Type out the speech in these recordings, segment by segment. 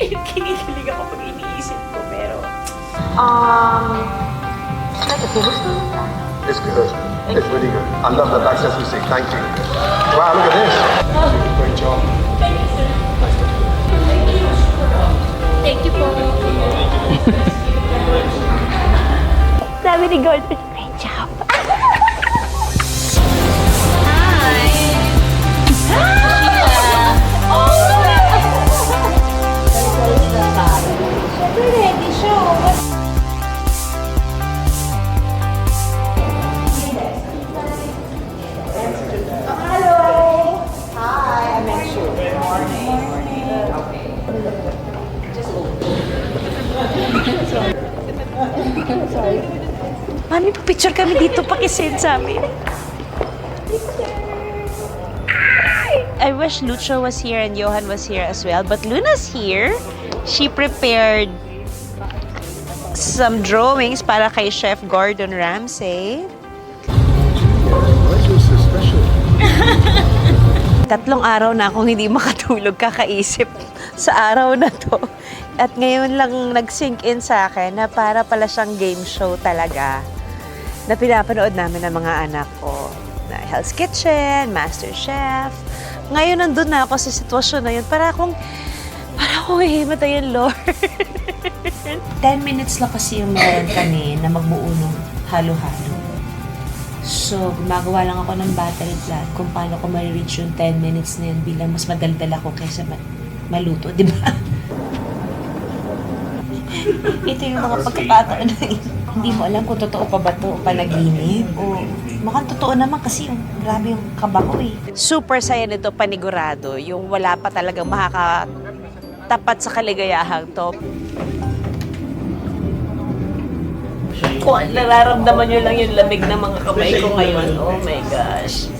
Kinikilig ako pag iniisip ko, pero... Um, like, gusto mo? It's good. It's really good. I love the back sesame seat. Thank you. Wow, look at this. Great job. Thank you sir. Thank you po. Sabi ni Golden, Mami, picture kami dito, pakisend sa amin. I wish Lucho was here and Johan was here as well, but Luna's here. She prepared some drawings para kay Chef Gordon Ramsay. Tatlong araw na akong hindi makatulog kakaisip sa araw na to. At ngayon lang nag-sink in sa akin na para pala siyang game show talaga na pinapanood namin ng mga anak ko. Na Hell's Kitchen, Master Chef. Ngayon nandun na ako sa sitwasyon na yun. Para akong, para akong hihimatayin, Lord. 10 minutes lang kasi yung meron kami na magbuo ng halo-halo. So, gumagawa lang ako ng battle plan kung paano ko ma-reach yung 10 minutes na yun bilang mas madaldal ako kaysa ma- maluto, di ba? Ito yung mga pagkakataon na hindi mo alam kung totoo pa ba to panaginip o mukhang totoo naman kasi yung grabe yung kaba eh. Super saya nito panigurado, yung wala pa talagang makakatapat sa kaligayahang to. Kung nararamdaman nyo lang yung lamig ng mga kamay ko ngayon, oh my gosh.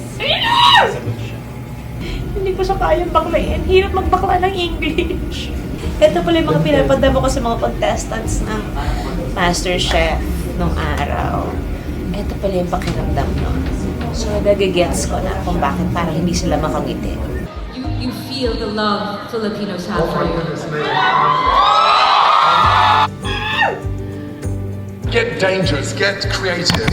Hindi ko siya kayang baklayin. Hirap magbakla ng English. Ito pala yung mga pinapadama ko sa mga contestants ng Master Chef nung araw. Ito pala yung pakiramdam nun. So, nagagigets ko na kung bakit parang hindi sila makangiti. You, you feel the love Filipinos have for you. Get dangerous. Get creative.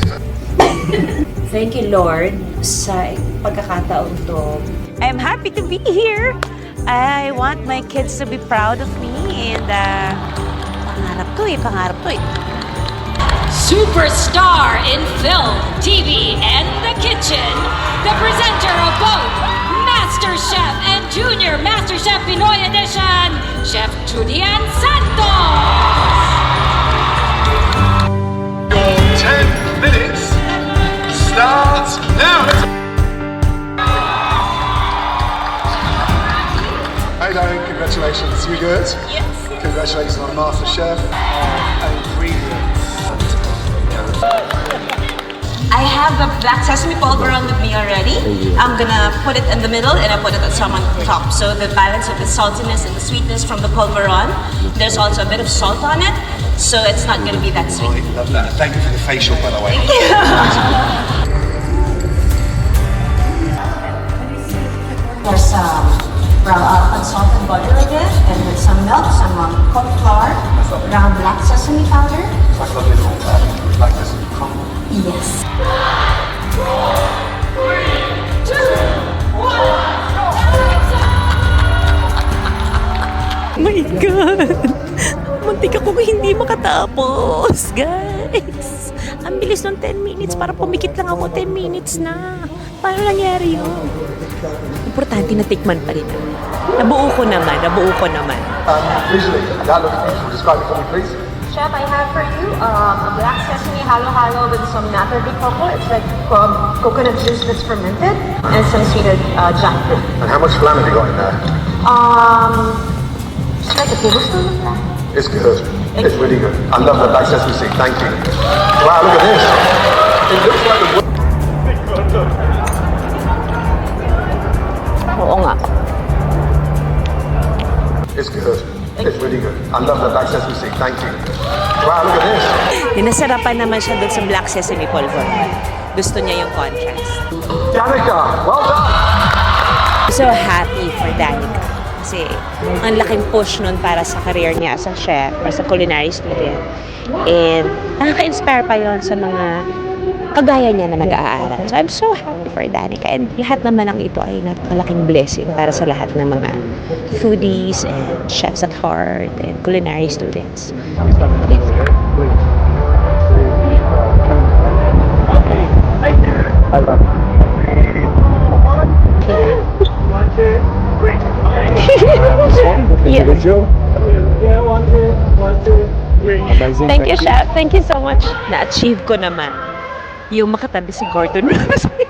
Thank you, Lord, sa pagkakataon to. I'm happy to be here. I want my kids to be proud of me and uh, to eh, pangarap to eh. Superstar in film, TV, and the kitchen. The presenter of both Master Chef and Junior Master Chef Pinoy Edition, Chef Julian Santos. Congratulations on MasterChef. Uh, ingredients. I have the black sesame pulveron with me already. I'm gonna put it in the middle and I put it at some on top. So the balance of the saltiness and the sweetness from the pulveron. There's also a bit of salt on it, so it's not gonna be that sweet. I love that. Thank you for the facial, by the way. There's some brown uh, unsalted butter again, and with some milk, some um, cooked flour, ground black sesame powder. Like a little, uh, like this. Yes. my God! Muntik ako hindi makatapos, guys. Ang bilis ng 10 minutes para pumikit lang ako 10 minutes na. Paano nangyari yun? Importante na tikman pa rin. Nabuo ko naman, nabuo ko naman. Um, visually, that looks beautiful. Describe it for me, please. Chef, I have for you um, a black sesame halo halo with some nata de coco. It's like um, coconut juice that's fermented, and some sweetened uh, jackfruit. And how much flan have you got in there? Um, it's like a tablespoon of that. It's good. It's really good. I love the black sesame seed. Thank you. Wow, look at this. It looks like the Oo nga. It's good. It's really good. I love the black sesame seed. Thank you. Wow, look at this. Ninasarapan naman siya doon sa black sesame pulver. Gusto niya yung contrast. Danica, well done. So happy for Danica. Kasi ang laking push nun para sa career niya as a chef or sa culinary student. And nakaka-inspire pa yon sa mga kagaya niya na nag-aaral. So I'm so happy for Danica. And lahat naman ng ito ay malaking blessing para sa lahat ng mga foodies and chefs at heart and culinary students. Amazing. Thank you, Chef. Thank you so much. Na-achieve ko naman yung makatabi si Gordon Ramsay.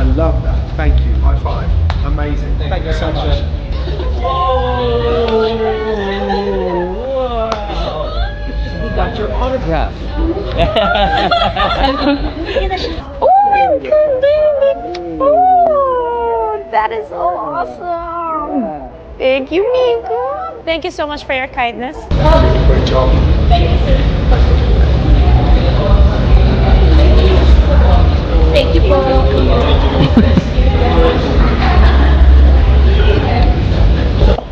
I love that. Thank you. High five. Amazing. Thank you so much. You got your autograph. Oh, that is so awesome. Thank you, Miko. Thank you so much for your kindness. Great job. Thank you, bro.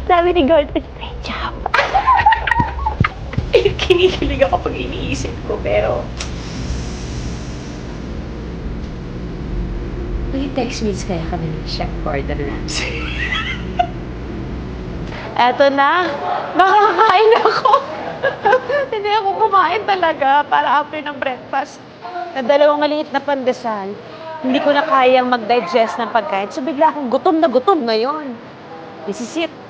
Sabi ni Gordon, great job. Kinikilig ako pag iniisip ko, pero... Mag-text meets kaya kami ni Chef Gordon Ramsay. Eto na, makakain ako. Hindi ako kumain talaga para after ng breakfast. Na dalawang maliit na pandesal. Hindi ko na kayang mag-digest ng pagkain. So bigla akong gutom na gutom ngayon. This is it.